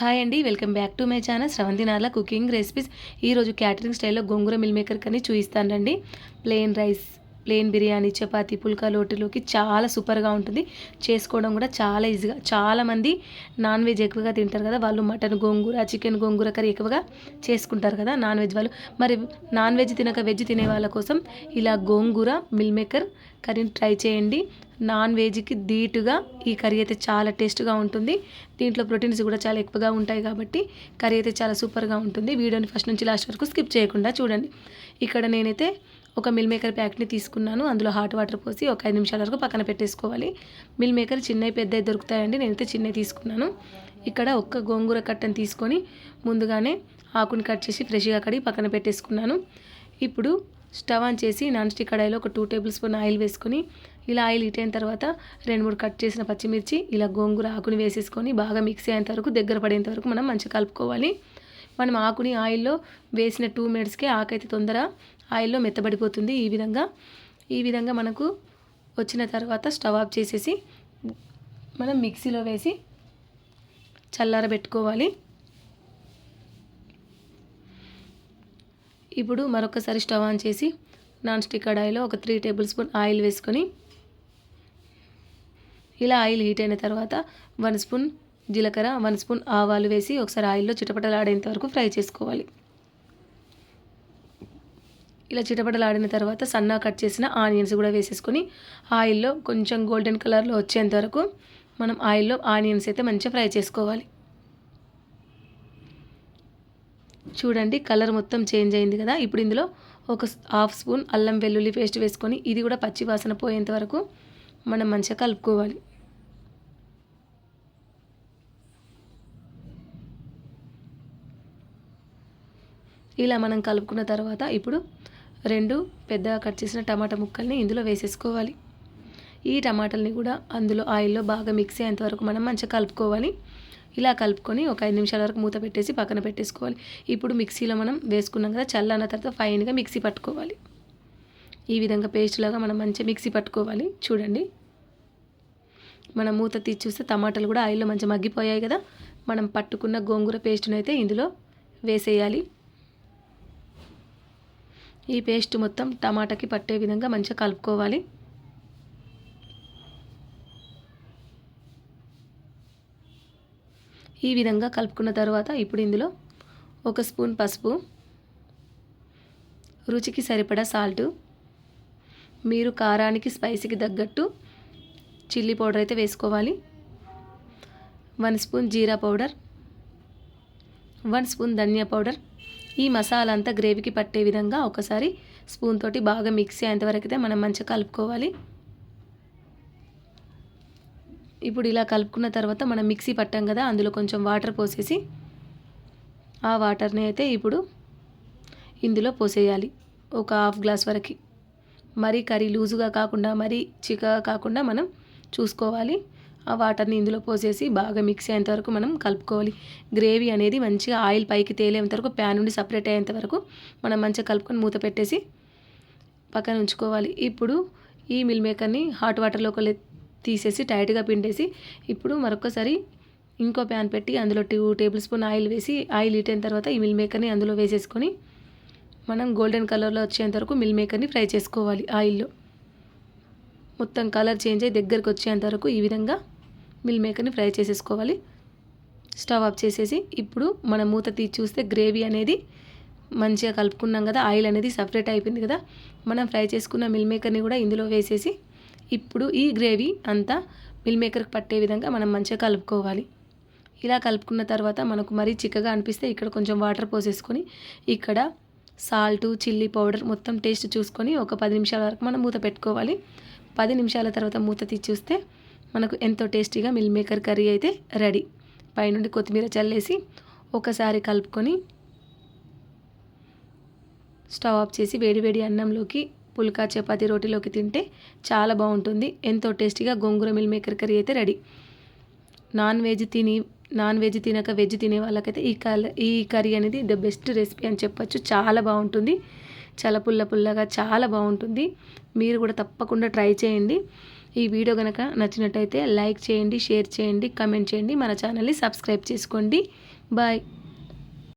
Hi అండి welcome back to my channel Sravanthi Narla cooking recipes. ఈరోజు catering స్టైల్లో గోంగూర meal maker కని చూపిస్తానండి plain rice plain biryani chapati phulka లోటులోకి చాలా సూపర్గా ఉంటుంది. చేసుకోవడం కూడా చాలా ఈజీగా. చాలామంది నాన్ వెజ్ ఎక్కువగా తింటారు కదా వాళ్ళు mutton gongura chicken gongura curry ఎక్కువగా చేసుకుంటారు కదా నాన్ వెజ్ వాళ్ళు. మరి నాన్ వెజ్ తినక వెజ్ తినే వాళ్ళ కోసం ఇలా గోంగూర మిల్ మేకర్ కర్రీని ట్రై చేయండి. నాన్ వెజ్కి ధీటుగా ఈ కర్రీ అయితే చాలా టేస్ట్గా ఉంటుంది. దీంట్లో ప్రోటీన్స్ కూడా చాలా ఎక్కువగా ఉంటాయి కాబట్టి కర్రీ అయితే చాలా సూపర్గా ఉంటుంది. వీడియోని ఫస్ట్ నుంచి లాస్ట్ వరకు స్కిప్ చేయకుండా చూడండి. ఇక్కడ నేనైతే ఒక మిల్ మేకర్ ప్యాక్ని తీసుకున్నాను. అందులో హాట్ వాటర్ పోసి ఒక ఐదు నిమిషాల వరకు పక్కన పెట్టేసుకోవాలి. మిల్ మేకర్ చిన్నవి పెద్దవి దొరుకుతాయండి. నేనైతే చిన్నవి తీసుకున్నాను. ఇక్కడ ఒక్క గోంగూర కట్టను తీసుకొని ముందుగానే ఆకుని కట్ చేసి ఫ్రెష్గా కడిగి పక్కన పెట్టేసుకున్నాను. ఇప్పుడు స్టవ్ ఆన్ చేసి నాన్ స్టిక్ కడాయిలో ఒక టూ టేబుల్ స్పూన్ ఆయిల్ వేసుకొని ఇలా ఆయిల్ హీట్ అయిన తర్వాత రెండు మూడు కట్ చేసిన పచ్చిమిర్చి ఇలా గోంగూర ఆకుని వేసేసుకొని బాగా మిక్స్ అయ్యేంత వరకు దగ్గర పడేంత వరకు మనం మంచిగా కలుపుకోవాలి. మనం ఆకుని ఆయిల్లో వేసిన టూ మినిట్స్కే ఆకైతే తొందర ఆయిల్లో మెత్తబడిపోతుంది ఈ విధంగా. ఈ విధంగా మనకు వచ్చిన తర్వాత స్టవ్ ఆఫ్ చేసేసి మనం మిక్సీలో వేసి చల్లారబెట్టుకోవాలి. ఇప్పుడు మరొకసారి స్టవ్ ఆన్ చేసి నాన్ స్టిక్ కడాయిలో ఒక త్రీ టేబుల్ స్పూన్ ఆయిల్ వేసుకొని ఇలా ఆయిల్ హీట్ అయిన తర్వాత వన్ స్పూన్ జీలకర్ర వన్ స్పూన్ ఆవాలు వేసి ఒకసారి ఆయిల్లో చిటపటలాడేంత వరకు ఫ్రై చేసుకోవాలి. ఇలా చిటపటలాడిన తర్వాత సన్నా కట్ చేసిన ఆనియన్స్ కూడా వేసేసుకొని ఆయిల్లో కొంచెం గోల్డెన్ కలర్లో వచ్చేంత వరకు మనం ఆయిల్లో ఆనియన్స్ అయితే మంచిగా ఫ్రై చేసుకోవాలి. చూడండి కలర్ మొత్తం చేంజ్ అయింది కదా. ఇప్పుడు ఇందులో ఒక హాఫ్ స్పూన్ అల్లం వెల్లుల్లి పేస్ట్ వేసుకొని ఇది కూడా పచ్చి వాసన పోయేంత వరకు మనం మంచిగా కలుపుకోవాలి. ఇలా మనం కలుపుకున్న తర్వాత ఇప్పుడు రెండు పెద్దగా కట్ చేసిన టమాటా ముక్కల్ని ఇందులో వేసేసుకోవాలి. ఈ టమాటాలని కూడా అందులో ఆయిల్లో బాగా మిక్స్ అయ్యేంత వరకు మనం మంచిగా కలుపుకోవాలి. ఇలా కలుపుకొని ఒక ఐదు నిమిషాల వరకు మూత పెట్టేసి పక్కన పెట్టేసుకోవాలి. ఇప్పుడు మిక్సీలో మనం వేసుకున్నాం కదా చల్లన్న తర్వాత ఫైన్గా మిక్సీ పట్టుకోవాలి. ఈ విధంగా పేస్ట్ లాగా మనం మంచిగా మిక్సీ పట్టుకోవాలి. చూడండి. మనం మూత తీసి చూస్తే టమాటాలు కూడా ఆయిల్లో మంచిగా మగ్గిపోయాయి కదా. మనం పట్టుకున్న గోంగూర పేస్ట్ని అయితే ఇందులో వేసేయాలి. ఈ పేస్ట్ మొత్తం టమాటాకి పట్టే విధంగా మంచిగా కలుపుకోవాలి. ఈ విధంగా కలుపుకున్న తర్వాత ఇప్పుడు ఇందులో ఒక స్పూన్ పసుపు రుచికి సరిపడా సాల్టు మీరు కారానికి స్పైసీకి తగ్గట్టు చిల్లీ పౌడర్ అయితే వేసుకోవాలి. One spoon jeera powder one spoon dhaniya powder. ఈ మసాలా అంతా గ్రేవీకి పట్టే విధంగా ఒకసారి స్పూన్ తోటి బాగా మిక్సీ అయ్యేంతవరకు అయితే మనం మంచిగా కలుపుకోవాలి. ఇప్పుడు ఇలా కలుపుకున్న తర్వాత మనం మిక్సీ పట్టాం కదా అందులో కొంచెం వాటర్ పోసేసి ఆ వాటర్ని అయితే ఇప్పుడు ఇందులో పోసేయాలి. ఒక హాఫ్ గ్లాస్ వరకు. మరీ కర్రీ లూజుగా కాకుండా మరీ చిక్కగా కాకుండా మనం చూసుకోవాలి. ఆ వాటర్ని ఇందులో పోసేసి బాగా మిక్స్ అయ్యేంత వరకు మనం కలుపుకోవాలి. గ్రేవీ అనేది మంచిగా ఆయిల్ పైకి తేలేంత వరకు ప్యాన్ నుండి సపరేట్ అయ్యేంత వరకు మనం మంచిగా కలుపుకొని మూత పెట్టేసి పక్కన ఉంచుకోవాలి. ఇప్పుడు ఈ మిల్ మేకర్ని హాట్ వాటర్లో ఒక తీసేసి టైట్గా పిండేసి ఇప్పుడు మరొకసారి ఇంకో ప్యాన్ పెట్టి అందులో టూ టేబుల్ స్పూన్ ఆయిల్ వేసి ఆయిల్ ఇటైన తర్వాత ఈ మిల్ మేకర్ని అందులో వేసేసుకొని మనం గోల్డెన్ కలర్లో వచ్చేంత వరకు మిల్ మేకర్ని ఫ్రై చేసుకోవాలి ఆయిల్లో. మొత్తం కలర్ చేంజ్ అయ్యి దగ్గరకు వచ్చేంత వరకు ఈ విధంగా మిల్ మేకర్ని ఫ్రై చేసేసుకోవాలి. స్టవ్ ఆఫ్ చేసేసి ఇప్పుడు మనం మూత తీసి చూస్తే గ్రేవీ అనేది మంచిగా కలుపుకున్నాం కదా ఆయిల్ అనేది సపరేట్ అయిపోయింది కదా మనం ఫ్రై చేసుకున్న మిల్ మేకర్ని కూడా ఇందులో వేసేసి ఇప్పుడు ఈ గ్రేవీ అంతా మిల్ మేకర్కి పట్టే విధంగా మనం మంచిగా కలుపుకోవాలి. ఇలా కలుపుకున్న తర్వాత మనకు మరీ చిక్కగా అనిపిస్తే ఇక్కడ కొంచెం వాటర్ పోసేసుకొని ఇక్కడ సాల్ట్ చిల్లీ పౌడర్ మొత్తం టేస్ట్ చూసుకొని ఒక పది నిమిషాల వరకు మనం మూత పెట్టుకోవాలి. పది నిమిషాల తర్వాత మూత తీసి చూస్తే మనకు ఎంతో టేస్టీగా మిల్ మేకర్ కర్రీ అయితే రెడీ. పైనుండి కొత్తిమీర చల్లేసి ఒకసారి కలుపుకొని స్టవ్ ఆఫ్ చేసి వేడివేడి అన్నంలోకి పుల్కా చపాతి రోటీలోకి తింటే చాలా బాగుంటుంది. ఎంతో టేస్టీగా గోంగూర మిల్ మేకర్ కర్రీ అయితే రెడీ. నాన్ వెజ్ తిని నాన్ వెజ్ తినక వెజ్ తినే వాళ్ళకైతే ఈ కల ఈ కర్రీ అనేది ద బెస్ట్ రెసిపీ అని చెప్పొచ్చు. చాలా బాగుంటుంది. చాలా పుల్ల పుల్లగా చాలా బాగుంటుంది. మీరు కూడా తప్పకుండా ట్రై చేయండి. ఈ వీడియో కనుక నచ్చినట్టయితే లైక్ చేయండి షేర్ చేయండి కమెంట్ చేయండి. మన ఛానల్ని సబ్స్క్రైబ్ చేసుకోండి. బాయ్.